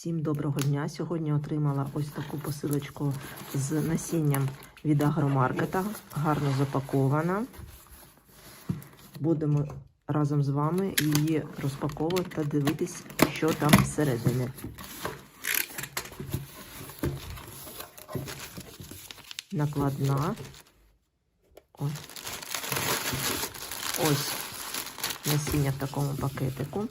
Всім доброго дня. Сьогодні отримала ось таку посилочку з насінням від агромаркета. Гарно запакована. Будемо разом з вами її розпаковувати та дивитись, що там всередині. Накладна. Ось. Ось насіння в такому пакетику.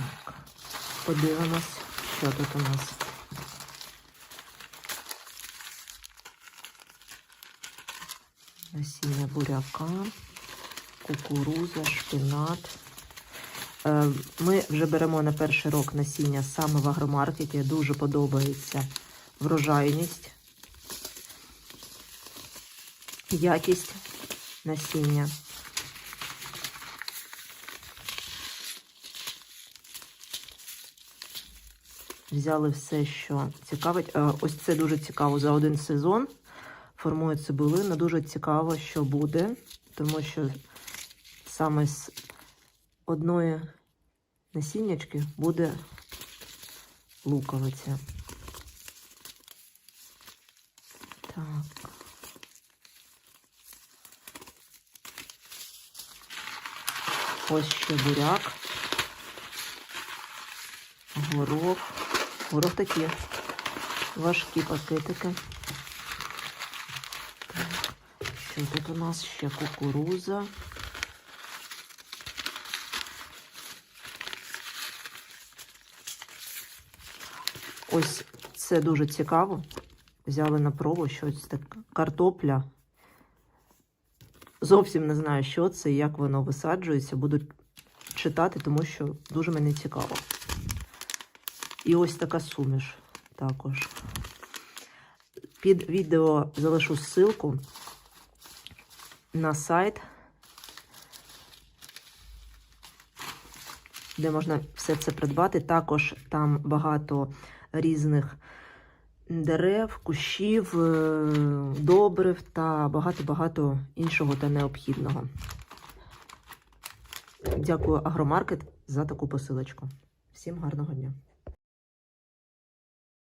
Так, подивимось, що тут у нас. Насіння буряка, кукуруза, шпинат. Е, Ми вже беремо на перший рок насіння саме в агромаркеті. Дуже подобається врожайність, якість насіння. Взяли все, що цікавить. Е, Ось це дуже цікаво за один сезон. Формує цибулину. Дуже цікаво, що буде, тому що саме з одної насіннячки буде луковиця. Так. Ось ще буряк. Горох. Горох такі важкі пакетики. Що тут у нас ще кукуруза? Ось це дуже цікаво. Взяли на пробу щось таке. Картопля. Зовсім не знаю, що це і як воно висаджується. Буду читати, тому що дуже мені цікаво. І ось така суміш також. Під відео залишу ссылку на сайт, де можна все це придбати. Також там багато різних дерев, кущів, е, добрив та багато-багато іншого та необхідного. Дякую Агромаркет за таку посилочку. Всім гарного дня!